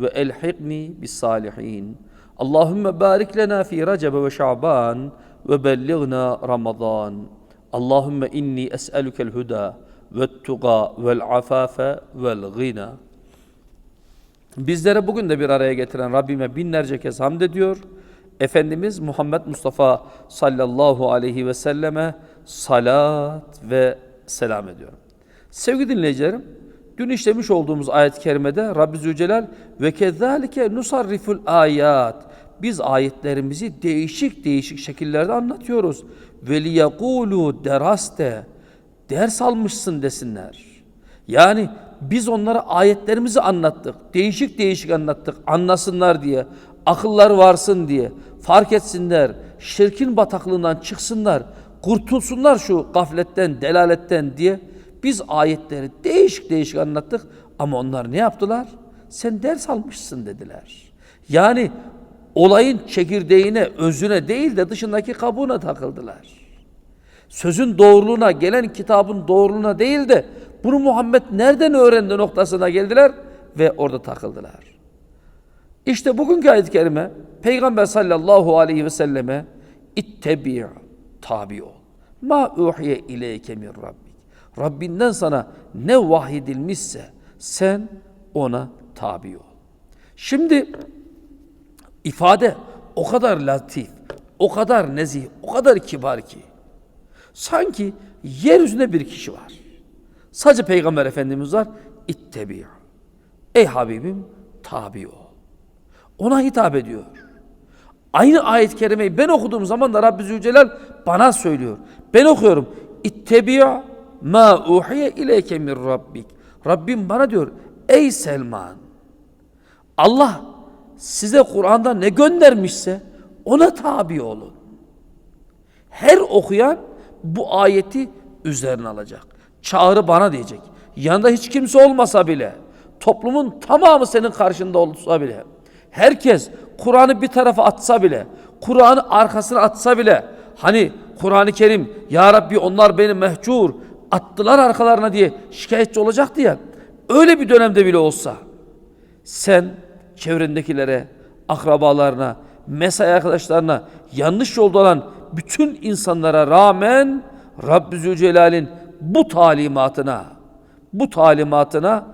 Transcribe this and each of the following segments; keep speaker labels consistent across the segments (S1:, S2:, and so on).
S1: ve elhikni bis salihin. Allahümme barik lena fi Recep ve Şaban ve belligna Ramazan. Allahümme inni es'elükel huda ve tuga vel afafe vel gina. Bizlere bugün de bir araya getiren Rabbime binlerce kez hamd ediyor. Efendimiz Muhammed Mustafa sallallahu aleyhi ve selleme salat ve selam ediyorum. Sevgili dinleyicilerim, dün işlemiş olduğumuz ayet-i kerimede Rabbi Zülcelal ve kezalike nusarriful ayat biz ayetlerimizi değişik değişik şekillerde anlatıyoruz. Ve liyekulu deraste ders almışsın desinler. Yani biz onlara ayetlerimizi anlattık. Değişik değişik anlattık. Anlasınlar diye. Akıllar varsın diye. Fark etsinler. Şirkin bataklığından çıksınlar. Kurtulsunlar şu gafletten, delaletten diye. Biz ayetleri değişik değişik anlattık. Ama onlar ne yaptılar? Sen ders almışsın dediler. Yani olayın çekirdeğine, özüne değil de dışındaki kabuğuna takıldılar sözün doğruluğuna, gelen kitabın doğruluğuna değil de bunu Muhammed nereden öğrendi noktasına geldiler ve orada takıldılar. İşte bugünkü ayet-i kerime Peygamber sallallahu aleyhi ve selleme ittebi' tabi ol. Ma uhiye ileyke min rabbik. Rabbinden sana ne vahyedilmişse sen ona tabi ol. Şimdi ifade o kadar latif, o kadar nezih, o kadar kibar ki Sanki yeryüzünde bir kişi var. Sadece Peygamber Efendimiz var. İttebi. Ey Habibim tabi ol. Ona hitap ediyor. Aynı ayet-i kerimeyi ben okuduğum zaman da Rabbi Zülcelal bana söylüyor. Ben okuyorum. İttebi ma uhiye ileyke min rabbik. Rabbim bana diyor. Ey Selman. Allah size Kur'an'da ne göndermişse ona tabi olun. Her okuyan bu ayeti üzerine alacak. Çağrı bana diyecek. Yanında hiç kimse olmasa bile, toplumun tamamı senin karşında olsa bile, herkes Kur'an'ı bir tarafa atsa bile, Kur'an'ı arkasına atsa bile, hani Kur'an-ı Kerim, Ya Rabbi onlar beni mehcur, attılar arkalarına diye şikayetçi olacaktı ya, öyle bir dönemde bile olsa, sen çevrendekilere, akrabalarına, mesai arkadaşlarına, yanlış yolda olan bütün insanlara rağmen Rabbi Zülcelal'in bu talimatına bu talimatına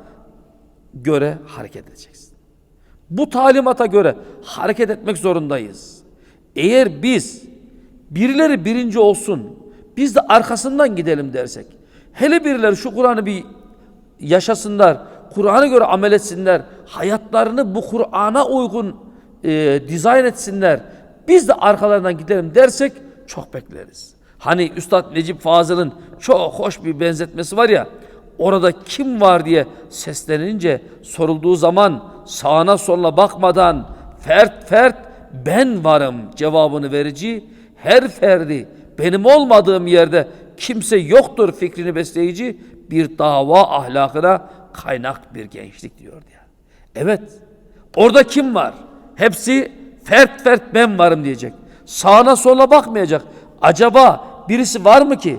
S1: göre hareket edeceksin. Bu talimata göre hareket etmek zorundayız. Eğer biz birileri birinci olsun, biz de arkasından gidelim dersek, hele birileri şu Kur'an'ı bir yaşasınlar, Kur'an'a göre amel etsinler, hayatlarını bu Kur'an'a uygun e, dizayn etsinler, biz de arkalarından gidelim dersek çok bekleriz. Hani Üstad Necip Fazıl'ın çok hoş bir benzetmesi var ya, orada kim var diye seslenince sorulduğu zaman sağına soluna bakmadan fert fert ben varım cevabını verici, her ferdi benim olmadığım yerde kimse yoktur fikrini besleyici bir dava ahlakına kaynak bir gençlik diyor diye. Evet, orada kim var? Hepsi fert fert ben varım diyecek. Sağına sola bakmayacak. Acaba birisi var mı ki?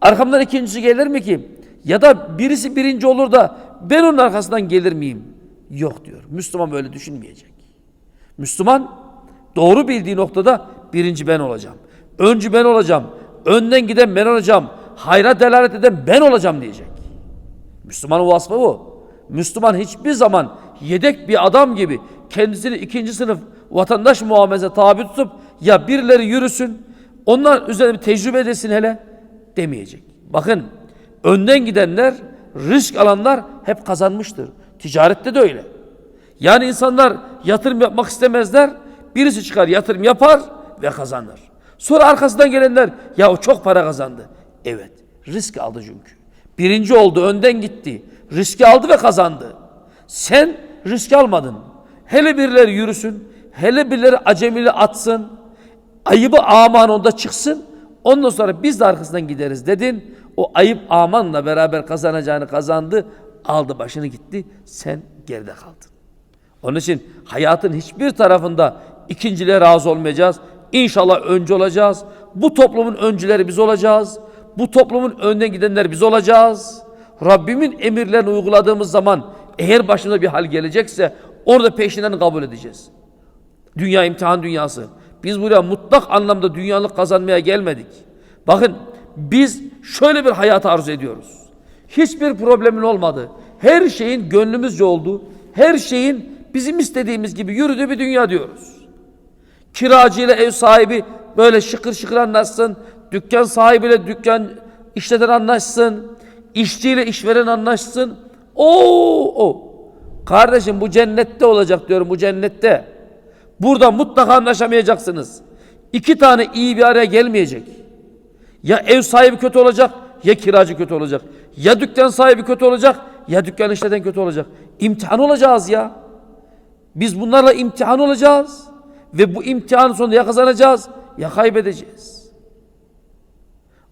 S1: Arkamdan ikincisi gelir mi ki? Ya da birisi birinci olur da ben onun arkasından gelir miyim? Yok diyor. Müslüman böyle düşünmeyecek. Müslüman doğru bildiği noktada birinci ben olacağım. Öncü ben olacağım. Önden giden ben olacağım. Hayra delalet eden ben olacağım diyecek. Müslümanın vasfı bu. Müslüman hiçbir zaman yedek bir adam gibi kendisini ikinci sınıf vatandaş muamelesi tabi tutup ya birileri yürüsün onlar üzerine bir tecrübe edesin hele demeyecek. Bakın önden gidenler risk alanlar hep kazanmıştır. Ticarette de öyle. Yani insanlar yatırım yapmak istemezler. Birisi çıkar yatırım yapar ve kazanır. Sonra arkasından gelenler ya o çok para kazandı. Evet risk aldı çünkü. Birinci oldu önden gitti. Riski aldı ve kazandı. Sen risk almadın. Hele birileri yürüsün. Hele birileri acemili atsın. Ayıbı aman onda çıksın. Ondan sonra biz de arkasından gideriz dedin. O ayıp amanla beraber kazanacağını kazandı. Aldı başını gitti. Sen geride kaldın. Onun için hayatın hiçbir tarafında ikinciliğe razı olmayacağız. İnşallah önce olacağız. Bu toplumun öncüleri biz olacağız. Bu toplumun önden gidenler biz olacağız. Rabbimin emirlerini uyguladığımız zaman eğer başımıza bir hal gelecekse orada peşinden kabul edeceğiz. Dünya imtihan dünyası. Biz buraya mutlak anlamda dünyalık kazanmaya gelmedik. Bakın biz şöyle bir hayat arzu ediyoruz. Hiçbir problemin olmadı. Her şeyin gönlümüzce olduğu, her şeyin bizim istediğimiz gibi yürüdüğü bir dünya diyoruz. Kiracıyla ev sahibi böyle şıkır şıkır anlaşsın. Dükkan sahibiyle dükkan işleten anlaşsın. İşçiyle işveren anlaşsın. Oo, o. Kardeşim bu cennette olacak diyorum bu cennette. Burada mutlaka anlaşamayacaksınız. İki tane iyi bir araya gelmeyecek. Ya ev sahibi kötü olacak ya kiracı kötü olacak. Ya dükkan sahibi kötü olacak ya dükkan işleten kötü olacak. İmtihan olacağız ya. Biz bunlarla imtihan olacağız. Ve bu imtihanın sonunda ya kazanacağız ya kaybedeceğiz.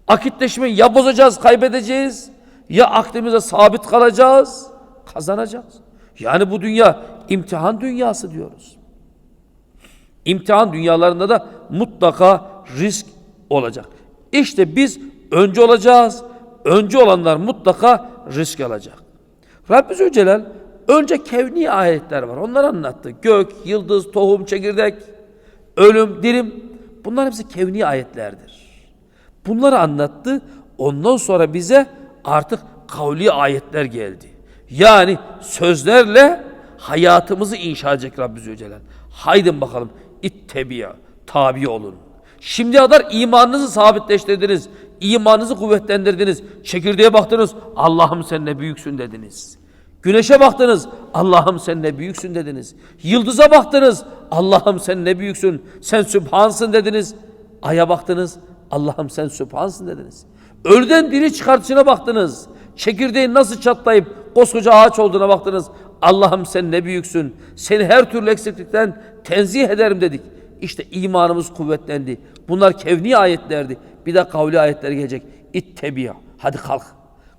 S1: Akitleşmeyi ya bozacağız, kaybedeceğiz. Ya aklımıza sabit kalacağız, kazanacağız. Yani bu dünya imtihan dünyası diyoruz. İmtihan dünyalarında da mutlaka risk olacak. İşte biz önce olacağız. Önce olanlar mutlaka risk alacak. Rabbi Zülcelal önce kevni ayetler var. Onları anlattı. Gök, yıldız, tohum, çekirdek, ölüm, dirim. Bunlar hepsi kevni ayetlerdir. Bunları anlattı. Ondan sonra bize artık kavli ayetler geldi. Yani sözlerle hayatımızı inşa edecek Rabbi Zülcelal. Haydin bakalım ittebiya, tabi olun. Şimdiye kadar imanınızı sabitleştirdiniz. imanınızı kuvvetlendirdiniz. Çekirdeğe baktınız. Allah'ım sen ne büyüksün dediniz. Güneşe baktınız. Allah'ım sen ne büyüksün dediniz. Yıldıza baktınız. Allah'ım sen ne büyüksün. Sen sübhansın dediniz. Aya baktınız. Allah'ım sen sübhansın dediniz. Ölüden diri çıkartışına baktınız. Çekirdeğin nasıl çatlayıp koskoca ağaç olduğuna baktınız. Allah'ım sen ne büyüksün. Seni her türlü eksiklikten tenzih ederim dedik. İşte imanımız kuvvetlendi. Bunlar kevni ayetlerdi. Bir de kavli ayetler gelecek. İttebiya. Hadi kalk.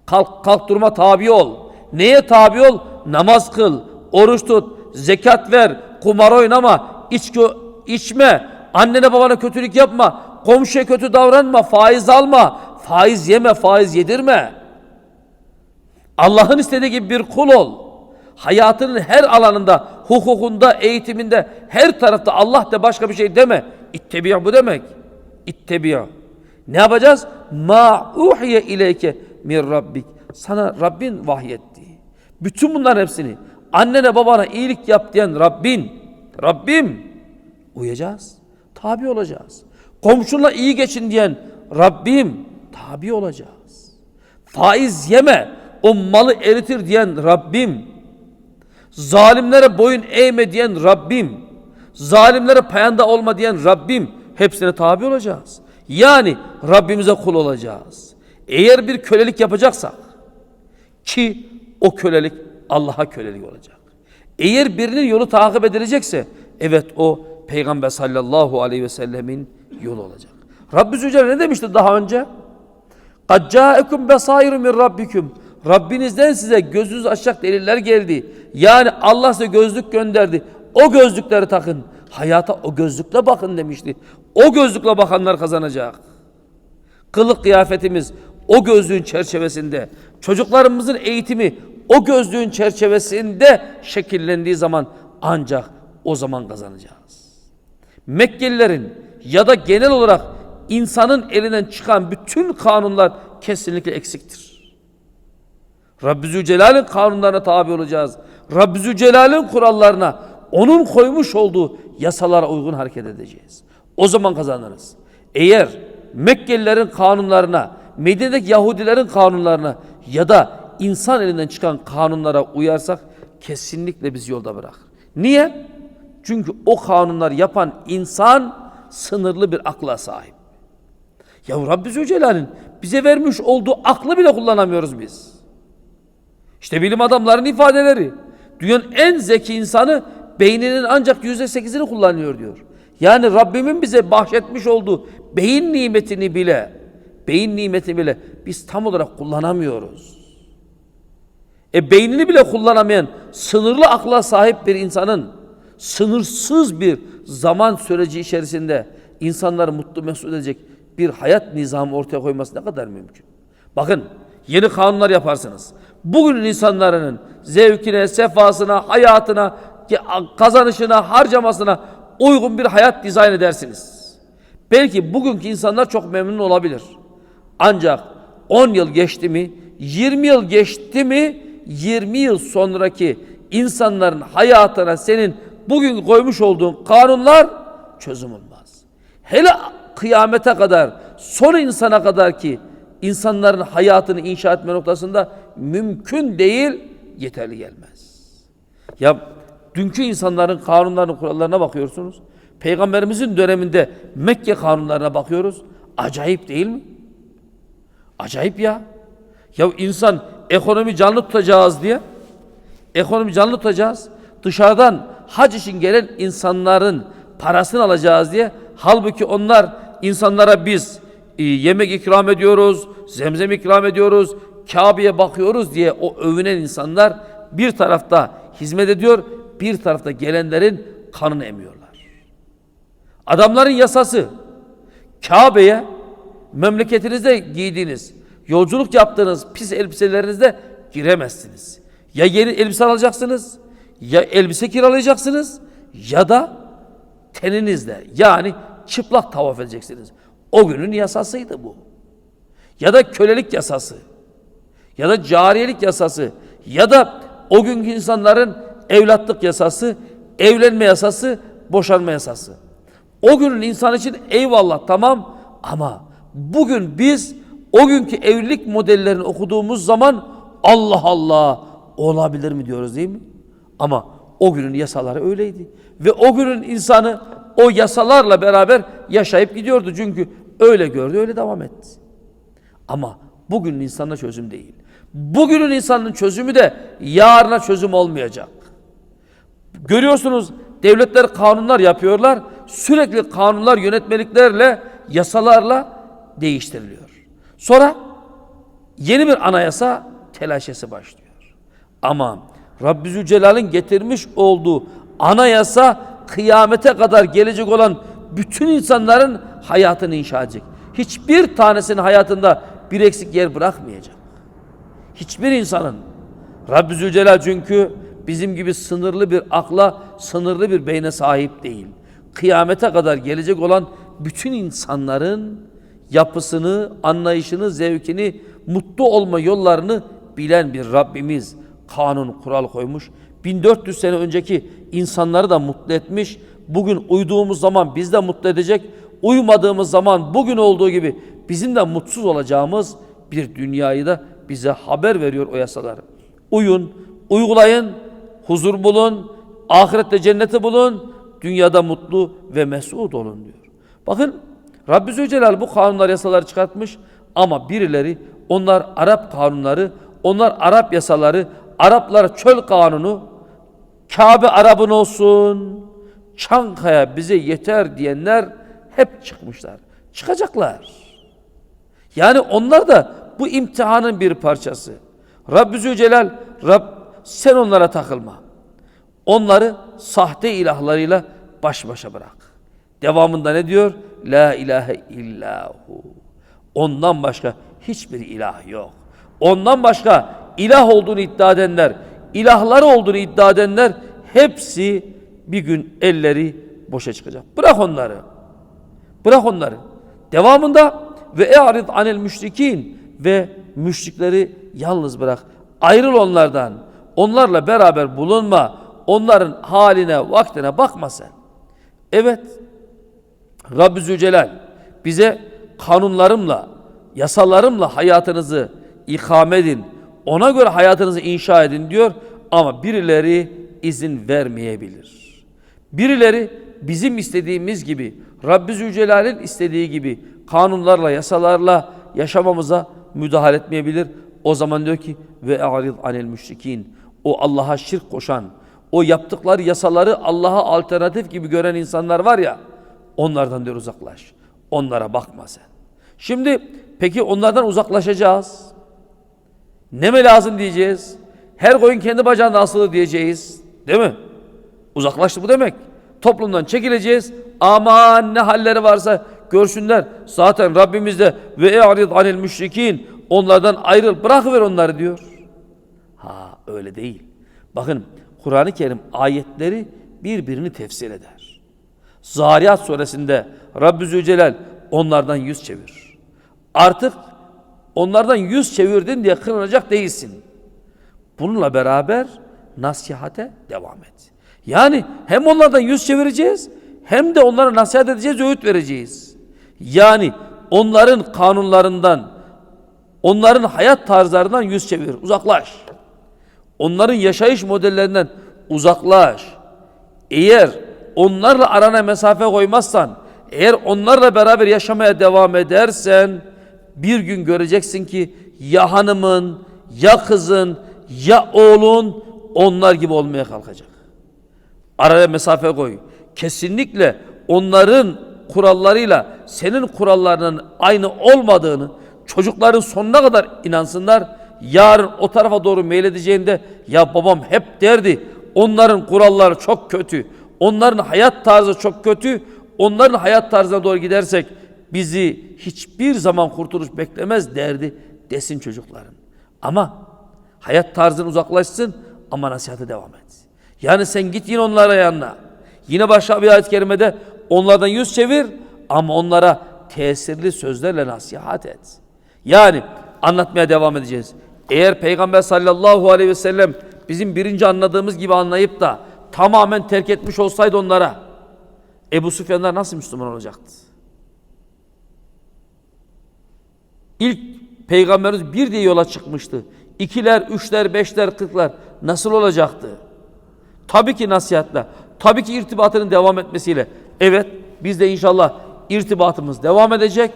S1: Kalk kalk durma tabi ol. Neye tabi ol? Namaz kıl, oruç tut, zekat ver, kumar oynama, içki içme, annene babana kötülük yapma, komşuya kötü davranma, faiz alma, faiz yeme, faiz yedirme. Allah'ın istediği gibi bir kul ol. Hayatının her alanında, hukukunda, eğitiminde, her tarafta Allah de başka bir şey deme. İttebiya bu demek. İttebiya. Ne yapacağız? Ma uhiye ileyke min rabbik. Sana Rabbin vahyetti. Bütün bunların hepsini annene babana iyilik yap diyen Rabbin, Rabbim uyacağız. Tabi olacağız. Komşunla iyi geçin diyen Rabbim tabi olacağız. Faiz yeme, o malı eritir diyen Rabbim. Zalimlere boyun eğme diyen Rabbim. Zalimlere payanda olma diyen Rabbim. Hepsine tabi olacağız. Yani Rabbimize kul olacağız. Eğer bir kölelik yapacaksak ki o kölelik Allah'a kölelik olacak. Eğer birinin yolu takip edilecekse evet o Peygamber sallallahu aleyhi ve sellemin yolu olacak. Rabbi Zülcelal ne demişti daha önce? قَدْ جَاءَكُمْ بَصَائِرُ مِنْ رَبِّكُمْ Rabbinizden size gözünüz açacak deliller geldi. Yani Allah size gözlük gönderdi. O gözlükleri takın. Hayata o gözlükle bakın demişti. O gözlükle bakanlar kazanacak. Kılık kıyafetimiz o gözlüğün çerçevesinde. Çocuklarımızın eğitimi o gözlüğün çerçevesinde şekillendiği zaman ancak o zaman kazanacağız. Mekkelilerin ya da genel olarak insanın elinden çıkan bütün kanunlar kesinlikle eksiktir. Rabbi Zülcelal'in kanunlarına tabi olacağız. Rabbi Zülcelal'in kurallarına, onun koymuş olduğu yasalara uygun hareket edeceğiz. O zaman kazanırız. Eğer Mekkelilerin kanunlarına, Medine'deki Yahudilerin kanunlarına ya da insan elinden çıkan kanunlara uyarsak kesinlikle bizi yolda bırakır. Niye? Çünkü o kanunlar yapan insan sınırlı bir akla sahip. Ya Rabbi Zülcelal'in bize vermiş olduğu aklı bile kullanamıyoruz biz. İşte bilim adamlarının ifadeleri. Dünyanın en zeki insanı beyninin ancak yüzde sekizini kullanıyor diyor. Yani Rabbimin bize bahşetmiş olduğu beyin nimetini bile, beyin nimetini bile biz tam olarak kullanamıyoruz. E beynini bile kullanamayan sınırlı akla sahip bir insanın sınırsız bir zaman süreci içerisinde insanları mutlu mesut edecek bir hayat nizamı ortaya koyması ne kadar mümkün? Bakın yeni kanunlar yaparsınız. Bugünün insanların zevkine, sefasına, hayatına, kazanışına, harcamasına uygun bir hayat dizayn edersiniz. Belki bugünkü insanlar çok memnun olabilir. Ancak 10 yıl geçti mi, 20 yıl geçti mi, 20 yıl sonraki insanların hayatına senin bugün koymuş olduğun kanunlar çözüm olmaz. Hele kıyamete kadar, son insana kadar ki insanların hayatını inşa etme noktasında mümkün değil, yeterli gelmez. Ya dünkü insanların kanunlarına, kurallarına bakıyorsunuz. Peygamberimizin döneminde Mekke kanunlarına bakıyoruz. Acayip değil mi? Acayip ya. Ya insan ekonomi canlı tutacağız diye ekonomi canlı tutacağız. Dışarıdan hac için gelen insanların parasını alacağız diye halbuki onlar insanlara biz e, yemek ikram ediyoruz, zemzem ikram ediyoruz, Kabe'ye bakıyoruz diye o övünen insanlar bir tarafta hizmet ediyor, bir tarafta gelenlerin kanını emiyorlar. Adamların yasası Kabe'ye memleketinizde giydiğiniz, yolculuk yaptığınız pis elbiselerinizde giremezsiniz. Ya yeni elbise alacaksınız, ya elbise kiralayacaksınız ya da teninizle yani çıplak tavaf edeceksiniz. O günün yasasıydı bu. Ya da kölelik yasası. Ya da cariyelik yasası. Ya da o günkü insanların evlatlık yasası, evlenme yasası, boşanma yasası. O günün insan için eyvallah tamam ama bugün biz o günkü evlilik modellerini okuduğumuz zaman Allah Allah olabilir mi diyoruz değil mi? Ama o günün yasaları öyleydi. Ve o günün insanı o yasalarla beraber yaşayıp gidiyordu. Çünkü öyle gördü, öyle devam etti. Ama bugünün insanına çözüm değil. Bugünün insanın çözümü de yarına çözüm olmayacak. Görüyorsunuz devletler kanunlar yapıyorlar. Sürekli kanunlar yönetmeliklerle, yasalarla değiştiriliyor. Sonra yeni bir anayasa telaşesi başlıyor. Ama Rabbi Zülcelal'in getirmiş olduğu anayasa kıyamete kadar gelecek olan bütün insanların hayatını inşa edecek. Hiçbir tanesinin hayatında bir eksik yer bırakmayacak. Hiçbir insanın. Rabbi Zülcelal çünkü bizim gibi sınırlı bir akla, sınırlı bir beyne sahip değil. Kıyamete kadar gelecek olan bütün insanların yapısını, anlayışını, zevkini, mutlu olma yollarını bilen bir Rabbimiz kanun, kural koymuş. 1400 sene önceki insanları da mutlu etmiş. Bugün uyduğumuz zaman biz de mutlu edecek. Uymadığımız zaman bugün olduğu gibi bizim de mutsuz olacağımız bir dünyayı da bize haber veriyor o yasalar. Uyun, uygulayın, huzur bulun, ahirette cenneti bulun, dünyada mutlu ve mesut olun diyor. Bakın Rabbi Zülcelal bu kanunlar yasaları çıkartmış ama birileri onlar Arap kanunları, onlar Arap yasaları, Araplar çöl kanunu, Kabe Arap'ın olsun, Çankaya bize yeter diyenler hep çıkmışlar. Çıkacaklar. Yani onlar da bu imtihanın bir parçası. Rabbi Zülcelal, Rab sen onlara takılma. Onları sahte ilahlarıyla baş başa bırak. Devamında ne diyor? La ilahe illahu. Ondan başka hiçbir ilah yok. Ondan başka ilah olduğunu iddia edenler, ilahları olduğunu iddia edenler hepsi bir gün elleri boşa çıkacak. Bırak onları. Bırak onları. Devamında ve e'rid anel müşrikin ve müşrikleri yalnız bırak. Ayrıl onlardan. Onlarla beraber bulunma. Onların haline, vaktine bakma sen. Evet. Rabbi Zülcelal bize kanunlarımla, yasalarımla hayatınızı ikame edin. Ona göre hayatınızı inşa edin diyor ama birileri izin vermeyebilir. Birileri bizim istediğimiz gibi, Rabbi Zülcelal'in istediği gibi kanunlarla, yasalarla yaşamamıza müdahale etmeyebilir. O zaman diyor ki ve a'rid anil müşrikin. O Allah'a şirk koşan, o yaptıkları yasaları Allah'a alternatif gibi gören insanlar var ya onlardan diyor uzaklaş. Onlara bakma sen. Şimdi peki onlardan uzaklaşacağız. Ne mi lazım diyeceğiz? Her koyun kendi bacağında asılı diyeceğiz. Değil mi? Uzaklaştı bu demek. Toplumdan çekileceğiz. Aman ne halleri varsa görsünler. Zaten Rabbimiz de ve e'rid anil müşrikin onlardan ayrıl bırakıver onları diyor. Ha öyle değil. Bakın Kur'an-ı Kerim ayetleri birbirini tefsir eder. Zariyat suresinde Rabbi Zülcelal onlardan yüz çevir. Artık onlardan yüz çevirdin diye kırılacak değilsin. Bununla beraber nasihate devam et. Yani hem onlardan yüz çevireceğiz hem de onlara nasihat edeceğiz, öğüt vereceğiz. Yani onların kanunlarından, onların hayat tarzlarından yüz çevir, uzaklaş. Onların yaşayış modellerinden uzaklaş. Eğer onlarla arana mesafe koymazsan, eğer onlarla beraber yaşamaya devam edersen bir gün göreceksin ki ya hanımın, ya kızın, ya oğlun onlar gibi olmaya kalkacak. Araya mesafe koy. Kesinlikle onların kurallarıyla senin kurallarının aynı olmadığını çocukların sonuna kadar inansınlar. Yarın o tarafa doğru meyledeceğinde ya babam hep derdi onların kuralları çok kötü. Onların hayat tarzı çok kötü. Onların hayat tarzına doğru gidersek bizi hiçbir zaman kurtuluş beklemez derdi desin çocukların. Ama hayat tarzın uzaklaşsın ama nasihate devam et. Yani sen git yine onlara yanına. Yine başka bir ayet-i kerimede onlardan yüz çevir ama onlara tesirli sözlerle nasihat et. Yani anlatmaya devam edeceğiz. Eğer Peygamber sallallahu aleyhi ve sellem bizim birinci anladığımız gibi anlayıp da tamamen terk etmiş olsaydı onlara Ebu Süfyanlar nasıl Müslüman olacaktı? İlk peygamberimiz bir diye yola çıkmıştı. İkiler, üçler, beşler, kırklar nasıl olacaktı? Tabii ki nasihatle, tabii ki irtibatının devam etmesiyle. Evet, biz de inşallah irtibatımız devam edecek.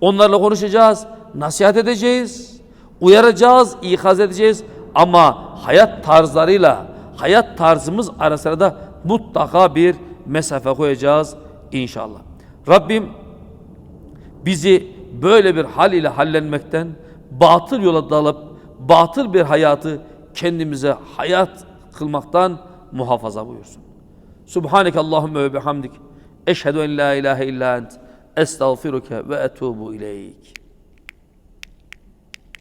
S1: Onlarla konuşacağız, nasihat edeceğiz, uyaracağız, ikaz edeceğiz. Ama hayat tarzlarıyla, hayat tarzımız arasında da mutlaka bir mesafe koyacağız inşallah. Rabbim bizi böyle bir hal ile hallenmekten, batıl yola dalıp, batıl bir hayatı kendimize hayat kılmaktan muhafaza buyursun. Subhaneke Allahümme ve bihamdik. Eşhedü en la ilahe illa ent. Estağfiruke ve etubu ileyk.